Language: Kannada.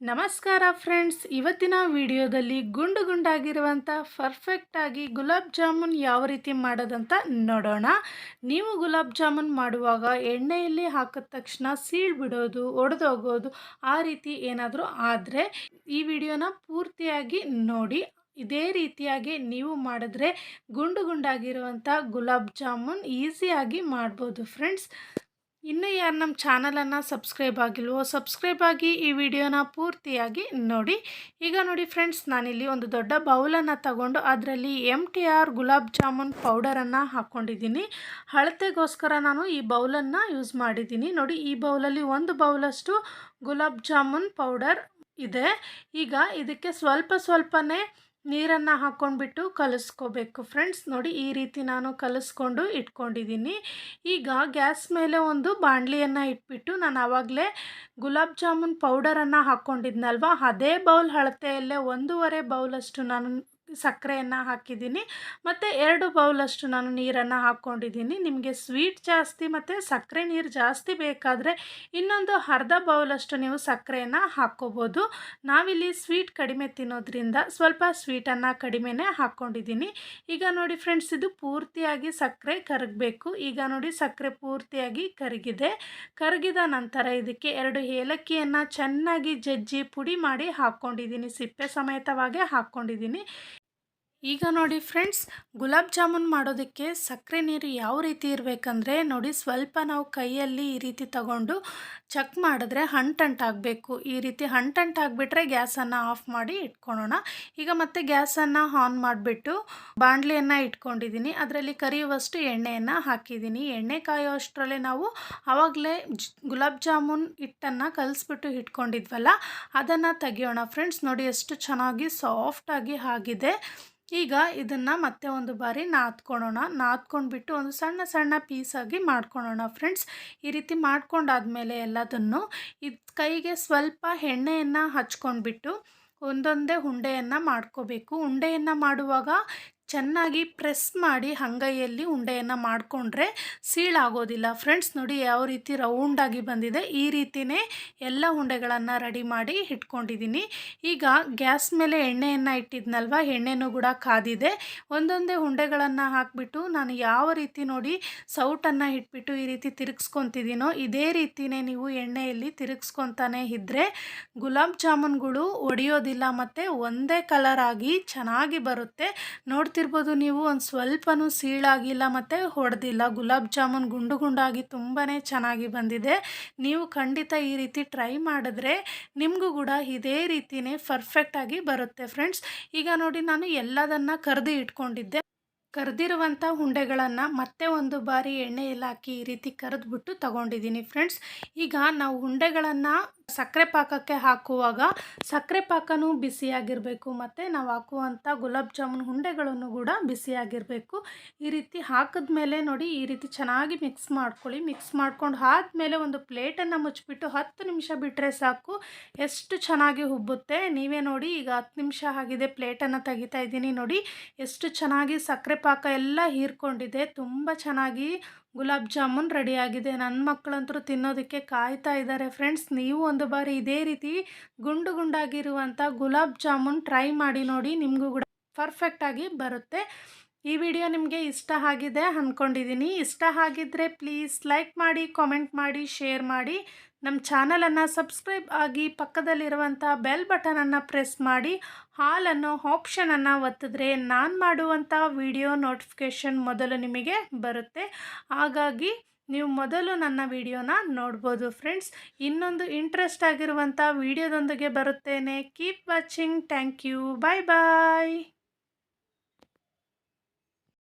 ನಮಸ್ಕಾರ ಫ್ರೆಂಡ್ಸ್. ಇವತ್ತಿನ ವಿಡಿಯೋದಲ್ಲಿ ಗುಂಡು ಗುಂಡಾಗಿರುವಂಥ ಪರ್ಫೆಕ್ಟಾಗಿ ಗುಲಾಬ್ ಜಾಮೂನ್ ಯಾವ ರೀತಿ ಮಾಡೋದಂತ ನೋಡೋಣ. ನೀವು ಗುಲಾಬ್ ಜಾಮೂನ್ ಮಾಡುವಾಗ ಎಣ್ಣೆಯಲ್ಲಿ ಹಾಕಿದ ತಕ್ಷಣ ಸೀಳ್ ಬಿಡೋದು ಒಡೆದೋಗೋದು ಆ ರೀತಿ ಏನಾದರೂ ಆದರೆ ಈ ವಿಡಿಯೋನ ಪೂರ್ತಿಯಾಗಿ ನೋಡಿ. ಇದೇ ರೀತಿಯಾಗಿ ನೀವು ಮಾಡಿದ್ರೆ ಗುಂಡು ಗುಂಡಾಗಿರುವಂಥ ಗುಲಾಬ್ ಜಾಮೂನ್ ಈಸಿಯಾಗಿ ಮಾಡ್ಬೋದು ಫ್ರೆಂಡ್ಸ್. ಇನ್ನೂ ಯಾರು ನಮ್ಮ ಚಾನಲನ್ನು ಸಬ್ಸ್ಕ್ರೈಬ್ ಆಗಿಲ್ವೋ ಸಬ್ಸ್ಕ್ರೈಬ್ ಆಗಿ ಈ ವಿಡಿಯೋನ ಪೂರ್ತಿಯಾಗಿ ನೋಡಿ. ಈಗ ನೋಡಿ ಫ್ರೆಂಡ್ಸ್, ನಾನಿಲ್ಲಿ ಒಂದು ದೊಡ್ಡ ಬೌಲನ್ನು ತಗೊಂಡು ಅದರಲ್ಲಿ M T R gulab jamun ಪೌಡರನ್ನು ಹಾಕ್ಕೊಂಡಿದ್ದೀನಿ. ಅಳತೆಗೋಸ್ಕರ ನಾನು ಈ ಬೌಲನ್ನು ಯೂಸ್ ಮಾಡಿದ್ದೀನಿ. ನೋಡಿ, ಈ ಬೌಲಲ್ಲಿ ಒಂದು ಬೌಲಷ್ಟು ಗುಲಾಬ್ ಜಾಮೂನ್ ಪೌಡರ್ ಇದೆ. ಈಗ ಇದಕ್ಕೆ ಸ್ವಲ್ಪ ಸ್ವಲ್ಪನೇ ನೀರನ್ನು ಹಾಕ್ಕೊಂಡ್ಬಿಟ್ಟು ಕಲಿಸ್ಕೋಬೇಕು. ಫ್ರೆಂಡ್ಸ್, ನೋಡಿ ಈ ರೀತಿ ನಾನು ಕಲಿಸ್ಕೊಂಡು ಇಟ್ಕೊಂಡಿದ್ದೀನಿ. ಈಗ ಗ್ಯಾಸ್ ಮೇಲೆ ಒಂದು ಬಾಣಲಿಯನ್ನು ಇಟ್ಬಿಟ್ಟು ನಾನು ಆವಾಗಲೇ ಗುಲಾಬ್ ಜಾಮೂನ್ ಪೌಡರನ್ನು ಹಾಕ್ಕೊಂಡಿದ್ನಲ್ವ? ಅದೇ ಬೌಲ್ ಅಳತೆಯಲ್ಲೇ ಒಂದೂವರೆ ಬೌಲಷ್ಟು ನಾನು ಸಕ್ಕರೆಯನ್ನು ಹಾಕಿದ್ದೀನಿ. ಮತ್ತು ಎರಡು ಬೌಲಷ್ಟು ನಾನು ನೀರನ್ನು ಹಾಕ್ಕೊಂಡಿದ್ದೀನಿ. ನಿಮಗೆ ಸ್ವೀಟ್ ಜಾಸ್ತಿ ಮತ್ತು ಸಕ್ಕರೆ ನೀರು ಜಾಸ್ತಿ ಬೇಕಾದರೆ ಇನ್ನೊಂದು ಅರ್ಧ ಬೌಲಷ್ಟು ನೀವು ಸಕ್ಕರೆಯನ್ನು ಹಾಕ್ಕೋಬೋದು. ನಾವಿಲ್ಲಿ ಸ್ವೀಟ್ ಕಡಿಮೆ ತಿನ್ನೋದ್ರಿಂದ ಸ್ವಲ್ಪ ಸ್ವೀಟನ್ನು ಕಡಿಮೆನೇ ಹಾಕ್ಕೊಂಡಿದ್ದೀನಿ. ಈಗ ನೋಡಿ ಫ್ರೆಂಡ್ಸ್, ಇದು ಪೂರ್ತಿಯಾಗಿ ಸಕ್ಕರೆ ಕರಗಬೇಕು. ಈಗ ನೋಡಿ ಸಕ್ಕರೆ ಪೂರ್ತಿಯಾಗಿ ಕರಗಿದೆ. ಕರಗಿದ ನಂತರ ಇದಕ್ಕೆ ಎರಡು ಏಲಕ್ಕಿಯನ್ನು ಚೆನ್ನಾಗಿ ಜಜ್ಜಿ ಪುಡಿ ಮಾಡಿ ಹಾಕ್ಕೊಂಡಿದ್ದೀನಿ. ಸಿಪ್ಪೆ ಸಮೇತವಾಗಿ ಹಾಕ್ಕೊಂಡಿದ್ದೀನಿ. ಈಗ ನೋಡಿ ಫ್ರೆಂಡ್ಸ್, ಗುಲಾಬ್ ಜಾಮೂನ್ ಮಾಡೋದಕ್ಕೆ ಸಕ್ಕರೆ ನೀರು ಯಾವ ರೀತಿ ಇರಬೇಕಂದ್ರೆ ನೋಡಿ ಸ್ವಲ್ಪ ನಾವು ಕೈಯಲ್ಲಿ ಈ ರೀತಿ ತಗೊಂಡು ಚೆಕ್ ಮಾಡಿದ್ರೆ ಹಂಟಂಟಾಗಬೇಕು ಈ ರೀತಿ ಹಂಟಂಟಾಗ್ಬಿಟ್ರೆ ಗ್ಯಾಸನ್ನು ಆಫ್ ಮಾಡಿ ಇಟ್ಕೊಳ್ಳೋಣ ಈಗ ಮತ್ತೆ ಗ್ಯಾಸನ್ನು ಆನ್ ಮಾಡಿಬಿಟ್ಟು ಬಾಣಲಿಯನ್ನು ಇಟ್ಕೊಂಡಿದ್ದೀನಿ. ಅದರಲ್ಲಿ ಕರಿಯುವಷ್ಟು ಎಣ್ಣೆಯನ್ನು ಹಾಕಿದ್ದೀನಿ. ಎಣ್ಣೆ ಕಾಯೋ ಅಷ್ಟರಲ್ಲೇ ನಾವು ಆವಾಗಲೇ ಗುಲಾಬ್ ಜಾಮೂನ್ ಹಿಟ್ಟನ್ನು ಕಲಿಸ್ಬಿಟ್ಟು ಇಟ್ಕೊಂಡಿದ್ವಲ್ಲ, ಅದನ್ನು ತೆಗಿಯೋಣ. ಫ್ರೆಂಡ್ಸ್, ನೋಡಿ ಎಷ್ಟು ಚೆನ್ನಾಗಿ ಸಾಫ್ಟಾಗಿ ಆಗಿದೆ. ಈಗ ಇದನ್ನು ಮತ್ತೆ ಒಂದು ಬಾರಿ ನಾದ್ಕೊಳೋಣ. ನಾದ್ಕೊಂಡ್ಬಿಟ್ಟು ಒಂದು ಸಣ್ಣ ಸಣ್ಣ ಪೀಸಾಗಿ ಮಾಡ್ಕೊಳೋಣ ಫ್ರೆಂಡ್ಸ್ ಈ ರೀತಿ ಮಾಡ್ಕೊಂಡಾದ್ಮೇಲೆ ಎಲ್ಲದನ್ನು ಇದು ಕೈಗೆ ಸ್ವಲ್ಪ ಎಣ್ಣೆಯನ್ನು ಹಚ್ಕೊಂಡ್ಬಿಟ್ಟು ಒಂದೊಂದೇ ಉಂಡೆಯನ್ನು ಮಾಡ್ಕೋಬೇಕು. ಉಂಡೆಯನ್ನು ಮಾಡುವಾಗ ಚೆನ್ನಾಗಿ ಪ್ರೆಸ್ ಮಾಡಿ ಹಂಗೈಯಲ್ಲಿ ಉಂಡೆಯನ್ನು ಮಾಡಿಕೊಂಡ್ರೆ ಸೀಳಾಗೋದಿಲ್ಲ. ಫ್ರೆಂಡ್ಸ್, ನೋಡಿ ಯಾವ ರೀತಿ ರೌಂಡಾಗಿ ಬಂದಿದೆ. ಈ ರೀತಿಯೇ ಎಲ್ಲ ಉಂಡೆಗಳನ್ನು ರೆಡಿ ಮಾಡಿ ಇಟ್ಕೊಂಡಿದ್ದೀನಿ. ಈಗ ಗ್ಯಾಸ್ ಮೇಲೆ ಎಣ್ಣೆಯನ್ನು ಇಟ್ಟಿದ್ನಲ್ವ? ಎಣ್ಣೆನೂ ಕೂಡ ಕಾದಿದೆ. ಒಂದೊಂದೇ ಉಂಡೆಗಳನ್ನು ಹಾಕಿಬಿಟ್ಟು ನಾನು ಯಾವ ರೀತಿ ನೋಡಿ ಸೌಟನ್ನು ಇಟ್ಬಿಟ್ಟು ಈ ರೀತಿ ತಿರುಗಿಸ್ಕೊತಿದ್ದೀನೋ, ಇದೇ ರೀತಿಯೇ ನೀವು ಎಣ್ಣೆಯಲ್ಲಿ ತಿರುಗಿಸ್ಕೊತಾನೆ ಇದ್ದರೆ ಗುಲಾಬ್ ಜಾಮೂನ್ಗಳು ಒಡೆಯೋದಿಲ್ಲ, ಮತ್ತು ಒಂದೇ ಕಲರ್ ಆಗಿ ಚೆನ್ನಾಗಿ ಬರುತ್ತೆ. ನೋಡ್ತಿರ್ ನೋಡ್ತಿರ್ಬೋದು ನೀವು. ಒಂದು ಸ್ವಲ್ಪನೂ ಸೀಳಾಗಿಲ್ಲ ಮತ್ತು ಹೊಡೆದಿಲ್ಲ. ಗುಲಾಬ್ ಜಾಮೂನ್ ಗುಂಡು ಗುಂಡಾಗಿ ತುಂಬಾ ಚೆನ್ನಾಗಿ ಬಂದಿದೆ. ನೀವು ಖಂಡಿತ ಈ ರೀತಿ ಟ್ರೈ ಮಾಡಿದ್ರೆ ನಿಮಗೂ ಕೂಡ ಇದೇ ರೀತಿಯೇ ಪರ್ಫೆಕ್ಟಾಗಿ ಬರುತ್ತೆ ಫ್ರೆಂಡ್ಸ್. ಈಗ ನೋಡಿ ನಾನು ಎಲ್ಲದನ್ನು ಕರೆದು ಇಟ್ಕೊಂಡಿದ್ದೆ. ಕರೆದಿರುವಂಥ ಉಂಡೆಗಳನ್ನು ಮತ್ತೆ ಒಂದು ಬಾರಿ ಎಣ್ಣೆಯಲ್ಲಿ ಹಾಕಿ ಈ ರೀತಿ ಕರೆದ್ಬಿಟ್ಟು ತಗೊಂಡಿದ್ದೀನಿ ಫ್ರೆಂಡ್ಸ್. ಈಗ ನಾವು ಉಂಡೆಗಳನ್ನು ಸಕ್ಕರೆ ಪಾಕಕ್ಕೆ ಹಾಕುವಾಗ ಸಕ್ಕರೆ ಪಾಕನೂ ಬಿಸಿಯಾಗಿರಬೇಕು, ಮತ್ತು ನಾವು ಹಾಕುವಂಥ ಗುಲಾಬ್ ಜಾಮೂನ್ ಉಂಡೆಗಳನ್ನು ಕೂಡ ಬಿಸಿಯಾಗಿರಬೇಕು. ಈ ರೀತಿ ಹಾಕಿದ್ಮೇಲೆ ನೋಡಿ ಈ ರೀತಿ ಚೆನ್ನಾಗಿ ಮಿಕ್ಸ್ ಮಾಡ್ಕೊಳ್ಳಿ. ಮಿಕ್ಸ್ ಮಾಡ್ಕೊಂಡು ಆದಮೇಲೆ ಒಂದು ಪ್ಲೇಟನ್ನು ಮುಚ್ಚಿಬಿಟ್ಟು ಹತ್ತು ನಿಮಿಷ ಬಿಟ್ಟರೆ ಸಾಕು. ಎಷ್ಟು ಚೆನ್ನಾಗಿ ಉಬ್ಬುತ್ತೆ ನೀವೇ ನೋಡಿ ಈಗ ಹತ್ತು ನಿಮಿಷ ಆಗಿದೆ ಪ್ಲೇಟನ್ನು ತೆಗಿತಾ ಇದ್ದೀನಿ ನೋಡಿ. ಎಷ್ಟು ಚೆನ್ನಾಗಿ ಸಕ್ಕರೆ ಪಾಕ ಎಲ್ಲ ಹೀರ್ಕೊಂಡಿದೆ. ತುಂಬ ಚೆನ್ನಾಗಿ ಗುಲಾಬ್ ಜಾಮೂನ್ ರೆಡಿಯಾಗಿದೆ. ನನ್ನ ಮಕ್ಕಳಂತರೂ ತಿನ್ನೋದಕ್ಕೆ ಕಾಯ್ತಾ ಇದ್ದಾರೆ. ಫ್ರೆಂಡ್ಸ್, ನೀವು ಒಂದು ಬಾರಿ ಇದೇ ರೀತಿ ಗುಂಡು ಗುಂಡಾಗಿರುವಂಥ ಗುಲಾಬ್ ಜಾಮೂನ್ ಟ್ರೈ ಮಾಡಿ ನೋಡಿ, ನಿಮಗೂ ಕೂಡ ಪರ್ಫೆಕ್ಟಾಗಿ ಬರುತ್ತೆ. ಈ ವಿಡಿಯೋ ನಿಮಗೆ ಇಷ್ಟ ಆಗಿದೆ ಅಂದ್ಕೊಂಡಿದ್ದೀನಿ ಇಷ್ಟ ಆಗಿದ್ದರೆ ಪ್ಲೀಸ್ ಲೈಕ್ ಮಾಡಿ, ಕಾಮೆಂಟ್ ಮಾಡಿ, ಶೇರ್ ಮಾಡಿ. ನಮ್ಮ ಚಾನಲನ್ನು ಸಬ್ಸ್ಕ್ರೈಬ್ ಆಗಿ ಪಕ್ಕದಲ್ಲಿರುವಂಥ ಬೆಲ್ ಬಟನನ್ನು ಪ್ರೆಸ್ ಮಾಡಿ ಹಾಲ್ ಅನ್ನೋ ಆಪ್ಷನನ್ನು ಒತ್ತಿದ್ರೆ ನಾನು ಮಾಡುವಂಥ ವಿಡಿಯೋ ನೋಟಿಫಿಕೇಷನ್ ಮೊದಲು ನಿಮಗೆ ಬರುತ್ತೆ. ಹಾಗಾಗಿ ನೀವು ಮೊದಲು ನನ್ನ ವಿಡಿಯೋನ ನೋಡ್ಬೋದು ಫ್ರೆಂಡ್ಸ್. ಇನ್ನೊಂದು ಇಂಟ್ರೆಸ್ಟ್ ಆಗಿರುವಂಥ ವಿಡಿಯೋದೊಂದಿಗೆ ಬರುತ್ತೇನೆ. Keep watching thank you bye bye